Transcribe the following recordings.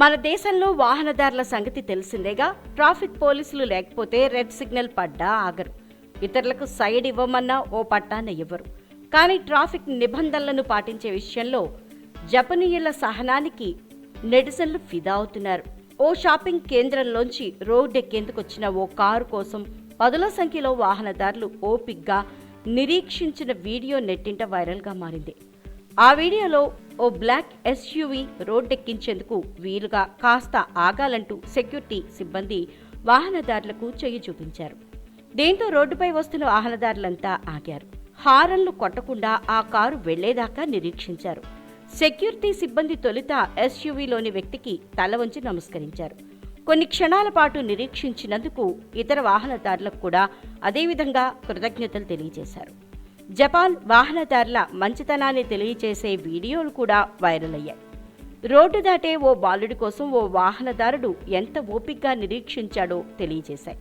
మన దేశంలో వాహనదారుల సంగతి తెలిసిందేగా ట్రాఫిక్ పోలీసులు లేకపోతే రెడ్ సిగ్నల్ పడ్డా ఆగరు. ఇతరులకు సైడ్ ఇవ్వమన్నా ఓ పట్టాన ఇవ్వరు. కానీ ట్రాఫిక్ నిబంధనలను పాటించే విషయంలో జపనీయుల సహనానికి నెటిజన్లు ఫిదా అవుతున్నారు. ఓ షాపింగ్ కేంద్రంలోంచి రోడ్డెక్కేందుకు వచ్చిన ఓ కారు కోసం పదుల సంఖ్యలో వాహనదారులు ఓపిగ్గా నిరీక్షించిన వీడియో నెట్టింట వైరల్గా మారింది. ఆ వీడియోలో ఓ బ్లాక్ ఎస్యూవీ రోడ్డెక్కించేందుకు వీలుగా కాస్త ఆగాలంటూ సెక్యూరిటీ సిబ్బంది వాహనదారులకు చెయ్యి చూపించారు. దీంతో రోడ్డుపై వస్తున్న వాహనదారులంతా ఆగారు. హారన్లు కొట్టకుండా ఆ కారు వెళ్ళేదాకా నిరీక్షించారు. సెక్యూరిటీ సిబ్బంది తొలుత ఎస్యూవీలోని వ్యక్తికి తల వంచి నమస్కరించారు. కొన్ని క్షణాల పాటు నిరీక్షించినందుకు ఇతర వాహనదారులకు కూడా అదేవిధంగా కృతజ్ఞతలు తెలియజేశారు. జపాన్ వాహనదారుల మంచితనాన్ని తెలియజేసే వీడియోలు కూడా వైరల్ అయ్యాయి. రోడ్డు దాటే ఓ బాలుడి కోసం ఓ వాహనదారుడు ఎంత ఓపిక్గా నిరీక్షించాడో తెలియజేశాయి.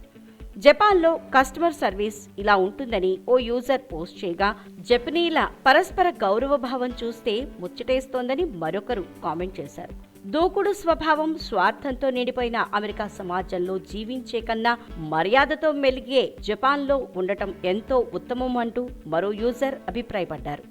జపాన్లో కస్టమర్ సర్వీస్ ఇలా ఉంటుందని ఓ యూజర్ పోస్ట్ చేయగా జపనీల పరస్పర గౌరవ భావం చూస్తే ముచ్చటేస్తోందని మరొకరు కామెంట్ చేశారు. దూకుడు స్వభావం స్వార్థంతో నిండిపోయిన అమెరికా సమాజంలో జీవించే కన్నా మర్యాదతో మెలిగే జపాన్లో ఉండటం ఎంతో ఉత్తమం అంటూ మరో యూజర్ అభిప్రాయపడ్డారు.